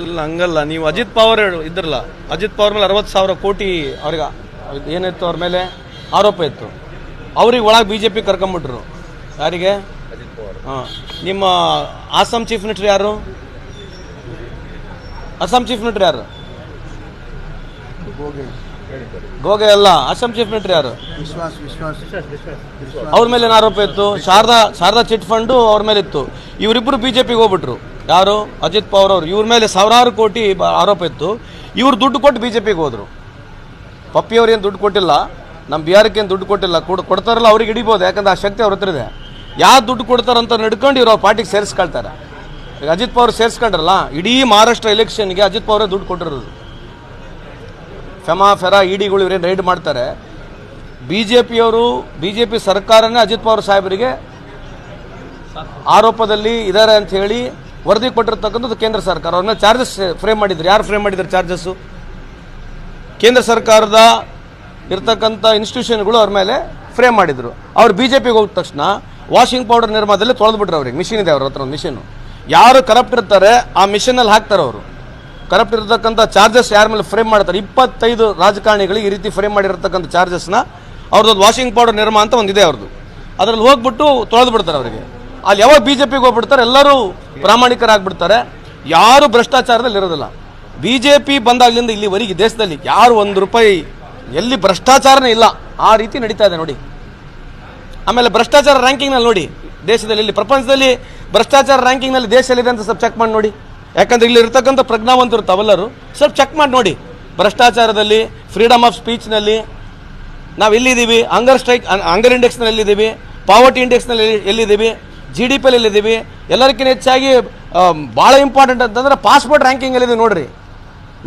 ಇಲ್ಲ ಹಂಗಲ್ಲ. ನೀವು ಅಜಿತ್ ಪವಾರ್ ಇದ್ರಲ್ಲ. ಅಜಿತ್ ಪವರ್ ಮೇಲೆ ಅರವತ್ತು ಸಾವಿರ ಕೋಟಿ ಅವ್ರಿಗೆ. ಏನಿತ್ತು ಅವ್ರ ಮೇಲೆ? ಆರೋಪ ಇತ್ತು. ಅವ್ರಿಗೆ ಒಳಗೆ ಬಿ ಜೆ ಪಿ ಕರ್ಕೊಂಬಿಟ್ರು ಯಾರಿಗೆ ಹಾಂ. ನಿಮ್ಮ ಅಸ್ಸಾಂ ಚೀಫ್ ಮಿನಿಸ್ಟರ್ ಯಾರು? ಅಸ್ಸಾಂ ಚೀಫ್ ಮಿನಿಸ್ಟರ್ ಯಾರು? ಗೋಗೆ ಅಲ್ಲ ಅಸ್ಸಾಂ ಚೀಫ್ ಮಿನಿಸ್ಟರ್ ಯಾರು? ವಿಶ್ವಾಸ್ ವಿಶ್ವಾಸ್. ಅವ್ರ ಮೇಲೆ ಏನು ಆರೋಪ ಇತ್ತು? ಶಾರದಾ ಶಾರದಾ ಚಿಟ್ ಫಂಡು ಅವ್ರ ಮೇಲೆ ಇತ್ತು ಇವರಿಬ್ಬರು ಬಿಜೆಪಿಗೆ ಹೋಗ್ಬಿಟ್ರು. ಯಾರು? ಅಜಿತ್ ಪವಾರ್ ಅವರು. ಇವ್ರ ಮೇಲೆ ಸಾವಿರಾರು ಕೋಟಿ ಆರೋಪ ಇತ್ತು. ಇವ್ರು ದುಡ್ಡು ಕೊಟ್ಟು ಬಿ ಜೆ ಪಿಗೆ ಹೋದರು ಪಪ್ಪಿಯವ್ರೇನು ದುಡ್ಡು ಕೊಟ್ಟಿಲ್ಲ? ನಮ್ಮ ಬಿಹಾರಕ್ಕೆ ಏನು ದುಡ್ಡು ಕೊಟ್ಟಿಲ್ಲ? ಕೊಡ್ ಕೊಡ್ತಾರಲ್ಲ, ಅವ್ರಿಗೆ ಹಿಡಿಬೋದು. ಯಾಕಂದ್ರೆ ಆ ಶಕ್ತಿ ಅವ್ರ ಹತ್ರ ಇದೆ. ಯಾರು ದುಡ್ಡು ಕೊಡ್ತಾರಂತ ನಡ್ಕೊಂಡು ಇವ್ರು ಅವ್ರ ಪಾರ್ಟಿಗೆ ಸೇರಿಸ್ಕೊಳ್ತಾರೆ. ಈಗ ಅಜಿತ್ ಪವಾರ್ ಸೇರಿಸ್ಕೊಂಡ್ರಲ್ಲ, ಇಡೀ ಮಹಾರಾಷ್ಟ್ರ ಎಲೆಕ್ಷನ್ಗೆ ಅಜಿತ್ ಪವಾರೇ ದುಡ್ಡು ಕೊಟ್ಟಿರೋದು. ಫೆಮಾ, ಫೆರಾ, ಇಡಿಗಳು ಇವರೇನು ರೈಡ್ ಮಾಡ್ತಾರೆ. ಬಿ ಜೆ ಪಿಯವರು ಬಿ ಜೆ ಪಿ ಸರ್ಕಾರನೇ ಅಜಿತ್ ಪವಾರ್ ಸಾಹೇಬರಿಗೆ ಆರೋಪದಲ್ಲಿ ಇದ್ದಾರೆ ಅಂತ ಹೇಳಿ ವರದಿ ಕೊಟ್ಟಿರ್ತಕ್ಕಂಥದ್ದು ಕೇಂದ್ರ ಸರ್ಕಾರ. ಅವ್ರನ್ನ ಚಾರ್ಜಸ್ ಫ್ರೇಮ್ ಮಾಡಿದ್ರು. ಯಾರು ಫ್ರೇಮ್ ಮಾಡಿದ್ರು ಚಾರ್ಜಸ್ಸು? ಕೇಂದ್ರ ಸರ್ಕಾರದ ಇರ್ತಕ್ಕಂಥ ಇನ್ಸ್ಟಿಟ್ಯೂಷನ್ಗಳು ಅವ್ರ ಮೇಲೆ ಫ್ರೇಮ್ ಮಾಡಿದ್ರು. ಅವ್ರು ಬಿ ಜೆ ಪಿಗೆ ಹೋದ ತಕ್ಷಣ ವಾಷಿಂಗ್ ಪೌಡರ್ ನಿರ್ಮಾಣದಲ್ಲಿ ತೊಳೆದ್ಬಿಟ್ರು ಅವ್ರಿಗೆ. ಮಿಷಿನ್ ಇದೆ ಅವ್ರ ಹತ್ರ ಒಂದು ಮಿಷಿನ್. ಯಾರು ಕರಪ್ಟ್ ಇರ್ತಾರೆ, ಆ ಮಿಷಿನಲ್ಲಿ ಹಾಕ್ತಾರೆ ಅವರು. ಕರಪ್ಟ್ ಇರತಕ್ಕಂಥ ಚಾರ್ಜಸ್ ಯಾರ ಮೇಲೆ ಫ್ರೇಮ್ ಮಾಡ್ತಾರೆ? ಇಪ್ಪತ್ತೈದು ರಾಜಕಾರಣಿಗಳಿಗೆ ಈ ರೀತಿ ಫ್ರೇಮ್ ಮಾಡಿರ್ತಕ್ಕಂಥ ಚಾರ್ಜಸ್ನ ಅವ್ರದ್ದು ವಾಷಿಂಗ್ ಪೌಡರ್ ನಿರ್ಮಾ ಅಂತ ಒಂದಿದೆ ಅವ್ರದ್ದು. ಅದರಲ್ಲಿ ಹೋಗ್ಬಿಟ್ಟು ತೊಳೆದು ಬಿಡ್ತಾರೆ ಅವರಿಗೆ. ಅಲ್ಲಿ ಯಾವಾಗ ಬಿ ಜೆ ಪಿಗೆ ಹೋಗ್ಬಿಡ್ತಾರೆ, ಎಲ್ಲರೂ ಪ್ರಾಮಾಣಿಕರಾಗ್ಬಿಡ್ತಾರೆ. ಯಾರು ಭ್ರಷ್ಟಾಚಾರದಲ್ಲಿ ಇರೋದಿಲ್ಲ. ಬಿ ಜೆ ಪಿ ಬಂದಾಗಲಿಂದ ಇಲ್ಲಿವರೆಗೆ ದೇಶದಲ್ಲಿ ಯಾರು ಒಂದು ರೂಪಾಯಿ ಎಲ್ಲಿ ಭ್ರಷ್ಟಾಚಾರನೇ ಇಲ್ಲ, ಆ ರೀತಿ ನಡೀತಾ ಇದೆ ನೋಡಿ. ಆಮೇಲೆ ಭ್ರಷ್ಟಾಚಾರ ರ್ಯಾಂಕಿಂಗ್ನಲ್ಲಿ ನೋಡಿ, ದೇಶದಲ್ಲಿ ಇಲ್ಲಿ ಪ್ರಪಂಚದಲ್ಲಿ ಭ್ರಷ್ಟಾಚಾರ ರ್ಯಾಂಕಿಂಗ್ನಲ್ಲಿ ದೇಶದಲ್ಲಿದೆ ಅಂತ ಸ್ವಲ್ಪ ಚೆಕ್ ಮಾಡಿ ನೋಡಿ. ಯಾಕಂದ್ರೆ ಇಲ್ಲಿ ಇರ್ತಕ್ಕಂಥ ಪ್ರಜ್ಞಾವಂತರು ತಾವೆಲ್ಲರೂ, ಸ್ವಲ್ಪ ಚೆಕ್ ಮಾಡಿ ನೋಡಿ. ಭ್ರಷ್ಟಾಚಾರದಲ್ಲಿ ಫ್ರೀಡಮ್ ಆಫ್ ಸ್ಪೀಚ್ನಲ್ಲಿ ನಾವು ಎಲ್ಲಿದ್ದೀವಿ ಹಂಗರ್ ಸ್ಟ್ರೈಕ್ ಹಂಗರ್ ಇಂಡೆಕ್ಸ್ನಲ್ಲಿ ಎಲ್ಲಿದ್ದೀವಿ ಪಾವರ್ಟಿ ಇಂಡೆಕ್ಸ್ನಲ್ಲಿ ಎಲ್ಲಿದ್ದೀವಿ ಜಿ ಡಿ ಪಿ ಅಲ್ಲಿದ್ದೀವಿ. ಎಲ್ಲರಿಗಿಂತ ಹೆಚ್ಚಾಗಿ ಭಾಳ ಇಂಪಾರ್ಟೆಂಟ್ ಅಂತಂದ್ರೆ ಪಾಸ್ಪೋರ್ಟ್ ರ್ಯಾಂಕಿಂಗಲ್ಲಿದೆ ನೋಡ್ರಿ.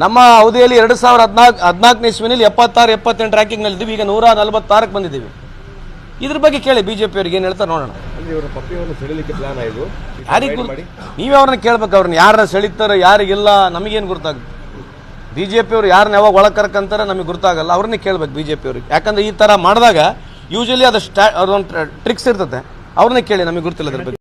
ನಮ್ಮ ಅವಧಿಯಲ್ಲಿ ಎರಡು ಸಾವಿರ ಹದಿನಾಲ್ಕು ಹದಿನಾಲ್ಕನೇ ಇಸ್ವಿನಲ್ಲಿ ಎಪ್ಪತ್ತಾರು ಎಪ್ಪತ್ತೆಂಟು ರ್ಯಾಂಕಿಂಗ್ನಲ್ಲಿ ಇದ್ದೀವಿ ಈಗ ನೂರ ನಲವತ್ತಾರಕ್ಕೆ ಬಂದಿದ್ದೀವಿ. ಇದ್ರ ಬಗ್ಗೆ ಕೇಳಿ ಬಿ ಜೆ ಅವ್ರಿಗೆ ಏನು ಹೇಳ್ತಾರೆ ನೋಡೋಣ. ಯಾರಿಗೆ ನೀವೇ ಅವ್ರನ್ನ ಕೇಳ್ಬೇಕು ಅವ್ರನ್ನ. ಯಾರನ್ನ ಸೆಳಿತಾರೆ ಯಾರಿಗಿಲ್ಲ ನಮಗೇನು ಗೊತ್ತಾಗುತ್ತೆ ಬಿ ಜೆ ಪಿಯವ್ರು ಯಾರನ್ನ ಯಾವಾಗ ಒಳಗೆ ಕರ್ಕಂತಾರೆ ನಮಗೆ ಗೊತ್ತಾಗಲ್ಲ ಅವ್ರನ್ನೇ ಕೇಳ್ಬೇಕು ಬಿ ಜೆ ಅವ್ರಿಗೆ. ಯಾಕಂದ್ರೆ ಈ ಥರ ಮಾಡಿದಾಗ ಯೂಶಲಿ ಅದು ಸ್ಟಾ ಅದೊಂದು ಟ್ರಿಕ್ಸ್ ಇರ್ತದೆ ಅವ್ರನ್ನೇ ಕೇಳಿ ನಮಗೆ ಗೊತ್ತಿಲ್ಲ ಅದ್ರ ಬಗ್ಗೆ.